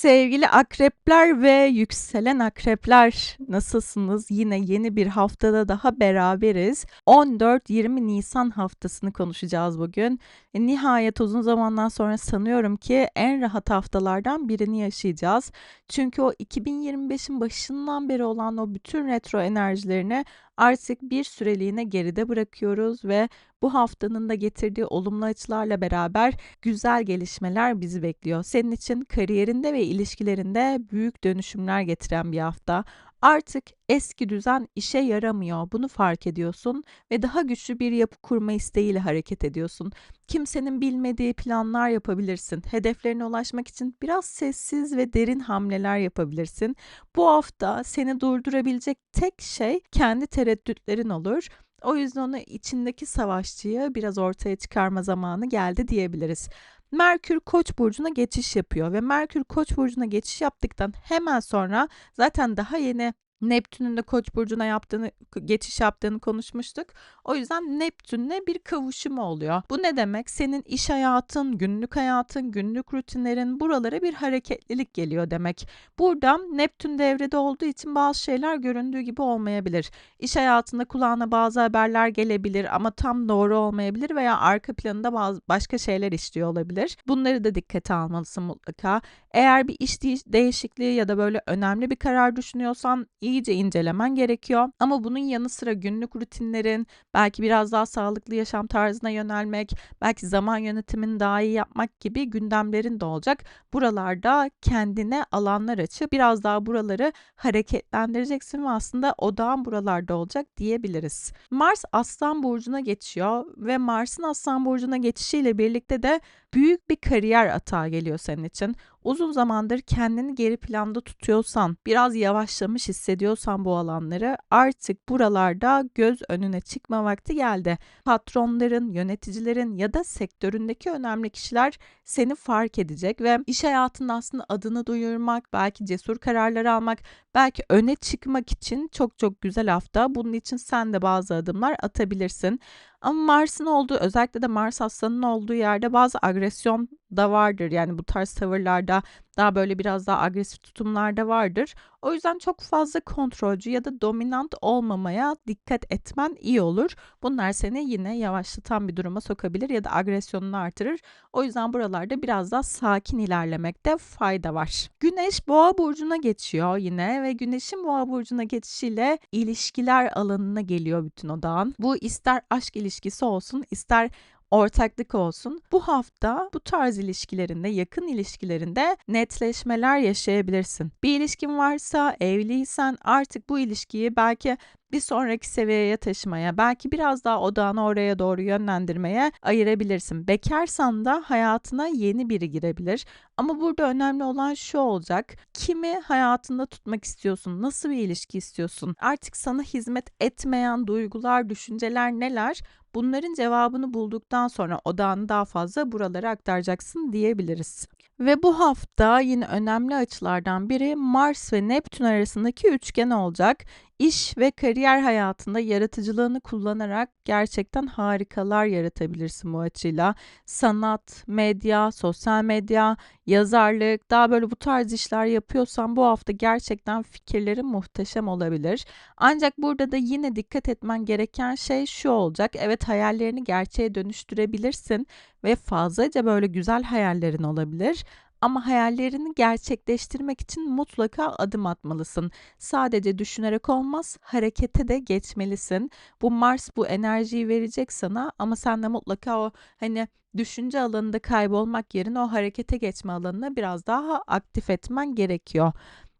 Sevgili akrepler ve yükselen akrepler nasılsınız? Yine yeni bir haftada daha beraberiz. 14-20 Nisan haftasını konuşacağız bugün. E, nihayet uzun zamandan sonra sanıyorum ki en rahat haftalardan birini yaşayacağız. Çünkü o 2025'in başından beri olan o bütün retro enerjilerini artık bir süreliğine geride bırakıyoruz ve bu haftanın da getirdiği olumlu açılarla beraber güzel gelişmeler bizi bekliyor. Senin için kariyerinde ve ilişkilerinde büyük dönüşümler getiren bir hafta. Artık eski düzen işe yaramıyor. Bunu fark ediyorsun ve daha güçlü bir yapı kurma isteğiyle hareket ediyorsun. Kimsenin bilmediği planlar yapabilirsin. Hedeflerine ulaşmak için biraz sessiz ve derin hamleler yapabilirsin. Bu hafta seni durdurabilecek tek şey kendi tereddütlerin olur. O yüzden onu içindeki savaşçıyı biraz ortaya çıkarma zamanı geldi diyebiliriz. Merkür Koç burcuna geçiş yapıyor ve Merkür Koç burcuna geçiş yaptıktan hemen sonra zaten daha yeni Neptün'ün de Koç burcuna yaptığını geçiş yaptığını konuşmuştuk. O yüzden Neptün'le bir kavuşumu oluyor. Bu ne demek? Senin iş hayatın, günlük hayatın, günlük rutinlerin buralara bir hareketlilik geliyor demek. Burada Neptün devrede olduğu için bazı şeyler göründüğü gibi olmayabilir. İş hayatında kulağına bazı haberler gelebilir ama tam doğru olmayabilir veya arka planında bazı başka şeyler işliyor olabilir. Bunları da dikkate almalısın mutlaka. Eğer bir iş değişikliği ya da böyle önemli bir karar düşünüyorsan iyice incelemen gerekiyor. Ama bunun yanı sıra günlük rutinlerin, belki biraz daha sağlıklı yaşam tarzına yönelmek, belki zaman yönetimini daha iyi yapmak gibi gündemlerin de olacak. Buralarda kendine alanlar açıp biraz daha buraları hareketlendireceksin ve aslında odağın buralarda olacak diyebiliriz. Mars Aslan burcuna geçiyor ve Mars'ın Aslan burcuna geçişiyle birlikte de büyük bir kariyer atağı geliyor senin için. Uzun zamandır kendini geri planda tutuyorsan, biraz yavaşlamış hissediyorsan bu alanları artık buralarda göz önüne çıkma vakti geldi. Patronların, yöneticilerin ya da sektöründeki önemli kişiler seni fark edecek ve iş hayatında aslında adını duyurmak, belki cesur kararlar almak, belki öne çıkmak için çok çok güzel hafta. Bunun için sen de bazı adımlar atabilirsin. Ama Mars'ın olduğu özellikle de Mars Aslan'ın olduğu yerde bazı agresyon da vardır. Yani bu tarz tavırlarda daha böyle biraz daha agresif tutumlarda vardır. O yüzden çok fazla kontrolcü ya da dominant olmamaya dikkat etmen iyi olur. Bunlar seni yine yavaşlatan bir duruma sokabilir ya da agresyonunu artırır. O yüzden buralarda biraz daha sakin ilerlemekte fayda var. Güneş Boğa burcuna geçiyor yine ve Güneş'in Boğa burcuna geçişiyle ilişkiler alanına geliyor bütün odağın. Bu ister aşk ilişkisi olsun, ister ortaklık olsun. Bu hafta bu tarz ilişkilerinde, yakın ilişkilerinde netleşmeler yaşayabilirsin. Bir ilişkin varsa, evliysen artık bu ilişkiyi belki bir sonraki seviyeye taşımaya, belki biraz daha odağını oraya doğru yönlendirmeye ayırabilirsin. Bekarsan da hayatına yeni biri girebilir. Ama burada önemli olan şu olacak. Kimi hayatında tutmak istiyorsun? Nasıl bir ilişki istiyorsun? Artık sana hizmet etmeyen duygular, düşünceler neler? Bunların cevabını bulduktan sonra odağını daha fazla buralara aktaracaksın diyebiliriz. Ve bu hafta yine önemli açılardan biri Mars ve Neptün arasındaki üçgen olacak. İş ve kariyer hayatında yaratıcılığını kullanarak gerçekten harikalar yaratabilirsin bu açıyla. Sanat, medya, sosyal medya, yazarlık, daha böyle bu tarz işler yapıyorsan bu hafta gerçekten fikirlerin muhteşem olabilir. Ancak burada da yine dikkat etmen gereken şey şu olacak. Evet hayallerini gerçeğe dönüştürebilirsin ve fazlaca böyle güzel hayallerin olabilir. Ama hayallerini gerçekleştirmek için mutlaka adım atmalısın. Sadece düşünerek olmaz, harekete de geçmelisin. Bu Mars bu enerjiyi verecek sana ama sen de mutlaka o hani düşünce alanında kaybolmak yerine o harekete geçme alanını biraz daha aktif etmen gerekiyor.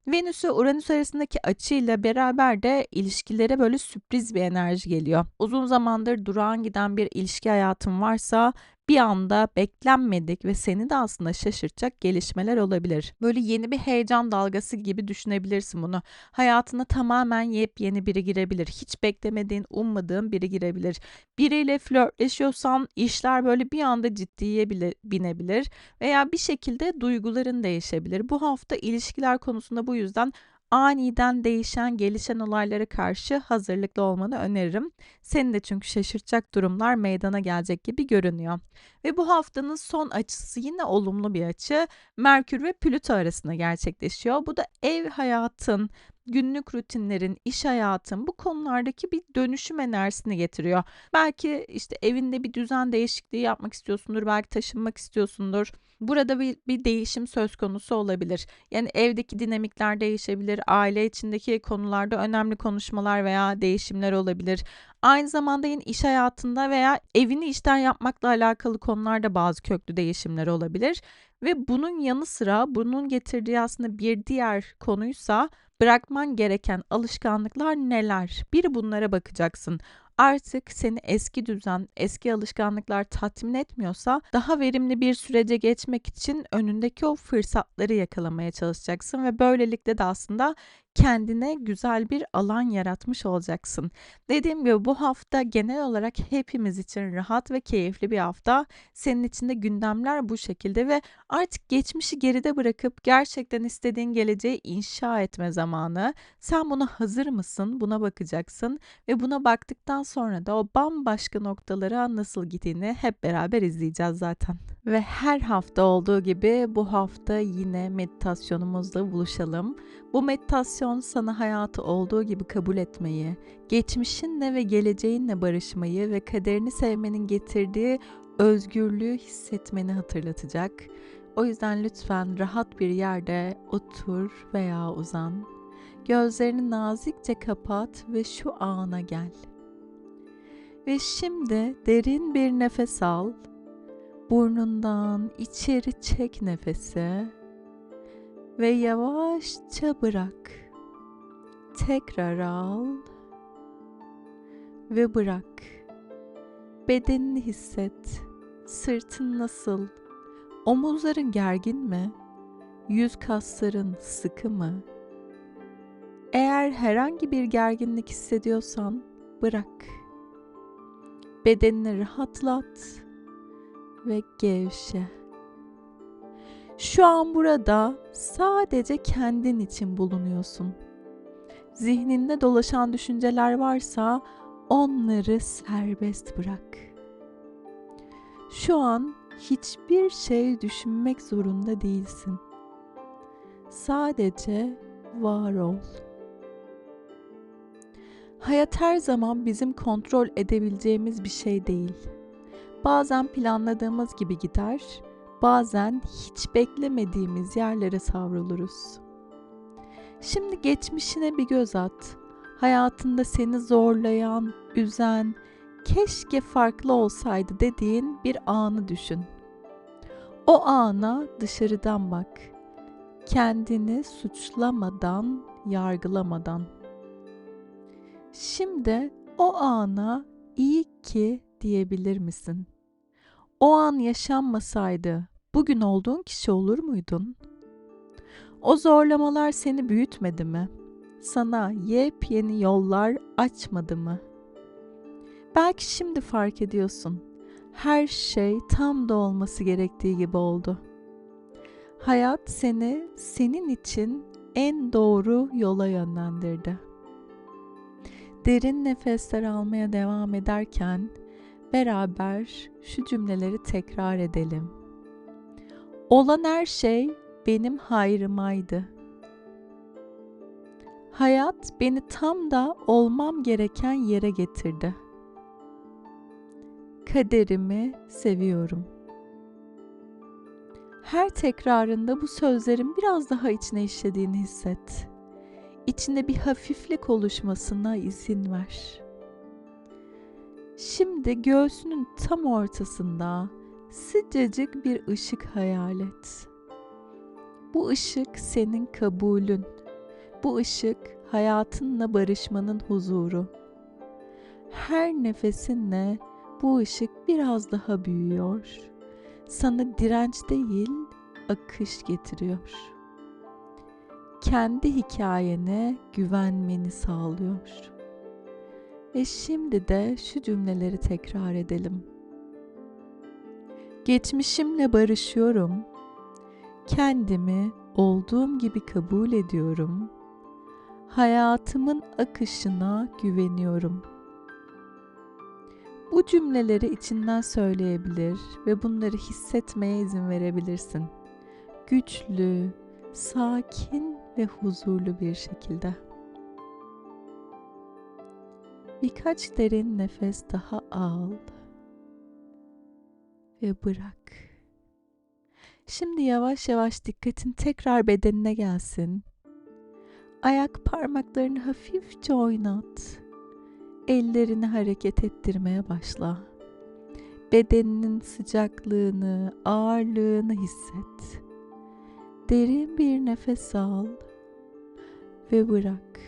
Venüs ve Uranüs arasındaki açıyla beraber de ilişkilere böyle sürpriz bir enerji geliyor. Uzun zamandır durağan giden bir ilişki hayatın varsa bir anda beklenmedik ve seni de aslında şaşırtacak gelişmeler olabilir. Böyle yeni bir heyecan dalgası gibi düşünebilirsin bunu. Hayatına tamamen yepyeni biri girebilir. Hiç beklemediğin, ummadığın biri girebilir. Biriyle flörtleşiyorsan işler böyle bir anda ciddiye bile binebilir veya bir şekilde duyguların değişebilir. Bu hafta ilişkiler konusunda bu yüzden aniden değişen, gelişen olaylara karşı hazırlıklı olmanı öneririm. Senin de çünkü şaşırtacak durumlar meydana gelecek gibi görünüyor. Ve bu haftanın son açısı yine olumlu bir açı. Merkür ve Plüto arasında gerçekleşiyor. Bu da ev hayatın, günlük rutinlerin, iş hayatın bu konulardaki bir dönüşüm enerjisini getiriyor. Belki işte evinde bir düzen değişikliği yapmak istiyorsundur, belki taşınmak istiyorsundur. Burada bir, bir değişim söz konusu olabilir. Yani evdeki dinamikler değişebilir, aile içindeki konularda önemli konuşmalar veya değişimler olabilir. Aynı zamanda yine iş hayatında veya evini işten yapmakla alakalı konularda bazı köklü değişimler olabilir. Ve bunun yanı sıra bunun getirdiği aslında bir diğer konuysa bırakman gereken alışkanlıklar neler? Bir bunlara bakacaksın. Artık seni eski düzen, eski alışkanlıklar tatmin etmiyorsa daha verimli bir sürece geçmek için önündeki o fırsatları yakalamaya çalışacaksın ve böylelikle de aslında kendine güzel bir alan yaratmış olacaksın. Dediğim gibi bu hafta genel olarak hepimiz için rahat ve keyifli bir hafta. Senin için de gündemler bu şekilde ve artık geçmişi geride bırakıp gerçekten istediğin geleceği inşa etme zamanı. Sen buna hazır mısın? Buna bakacaksın ve buna baktıktan sonra da o bambaşka noktalara nasıl gittiğini hep beraber izleyeceğiz zaten. Ve her hafta olduğu gibi bu hafta yine meditasyonumuzla buluşalım. Bu meditasyon sana hayatı olduğu gibi kabul etmeyi, geçmişinle ve geleceğinle barışmayı ve kaderini sevmenin getirdiği özgürlüğü hissetmeni hatırlatacak. O yüzden lütfen rahat bir yerde otur veya uzan. Gözlerini nazikçe kapat ve şu ana gel. Ve şimdi derin bir nefes al Burnundan içeri çek nefesi ve yavaşça bırak. Tekrar al ve bırak. Bedenini hisset. Sırtın nasıl? Omuzların gergin mi? Yüz kasların sıkı mı? Eğer herhangi bir gerginlik hissediyorsan bırak. Bedenini rahatlat ve gevşe. Şu an burada sadece kendin için bulunuyorsun. Zihninde dolaşan düşünceler varsa onları serbest bırak. Şu an hiçbir şey düşünmek zorunda değilsin. Sadece var ol. Hayat her zaman bizim kontrol edebileceğimiz bir şey değil Bazen planladığımız gibi gider, bazen hiç beklemediğimiz yerlere savruluruz. Şimdi geçmişine bir göz at. Hayatında seni zorlayan, üzen, keşke farklı olsaydı dediğin bir anı düşün. O ana dışarıdan bak. Kendini suçlamadan, yargılamadan. Şimdi o ana iyi ki diyebilir misin? O an yaşanmasaydı bugün olduğun kişi olur muydun? O zorlamalar seni büyütmedi mi? Sana yepyeni yollar açmadı mı? Belki şimdi fark ediyorsun. Her şey tam da olması gerektiği gibi oldu. Hayat seni senin için en doğru yola yönlendirdi. Derin nefesler almaya devam ederken beraber şu cümleleri tekrar edelim. Olan her şey benim hayrımaydı. Hayat beni tam da olmam gereken yere getirdi. Kaderimi seviyorum. Her tekrarında bu sözlerin biraz daha içine işlediğini hisset. İçinde bir hafiflik oluşmasına izin ver.'' Şimdi göğsünün tam ortasında sıcacık bir ışık hayal et. Bu ışık senin kabulün. Bu ışık hayatınla barışmanın huzuru. Her nefesinle bu ışık biraz daha büyüyor. Sana direnç değil, akış getiriyor. Kendi hikayene güvenmeni sağlıyor. Ve şimdi de şu cümleleri tekrar edelim. Geçmişimle barışıyorum. Kendimi olduğum gibi kabul ediyorum. Hayatımın akışına güveniyorum. Bu cümleleri içinden söyleyebilir ve bunları hissetmeye izin verebilirsin. Güçlü, sakin ve huzurlu bir şekilde. Birkaç derin nefes daha al ve bırak. Şimdi yavaş yavaş dikkatin tekrar bedenine gelsin. Ayak parmaklarını hafifçe oynat. Ellerini hareket ettirmeye başla. Bedeninin sıcaklığını, ağırlığını hisset. Derin bir nefes al ve bırak.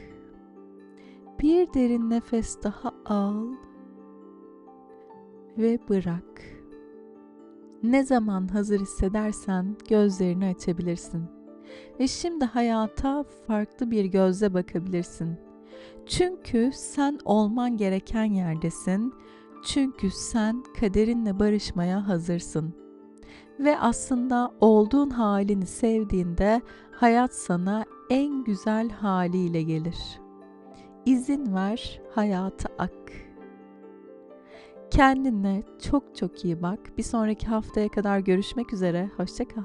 Bir derin nefes daha al ve bırak. Ne zaman hazır hissedersen gözlerini açabilirsin. Ve şimdi hayata farklı bir gözle bakabilirsin. Çünkü sen olman gereken yerdesin. Çünkü sen kaderinle barışmaya hazırsın. Ve aslında olduğun halini sevdiğinde hayat sana en güzel haliyle gelir. İzin ver hayata ak. Kendine çok çok iyi bak. Bir sonraki haftaya kadar görüşmek üzere. Hoşça kal.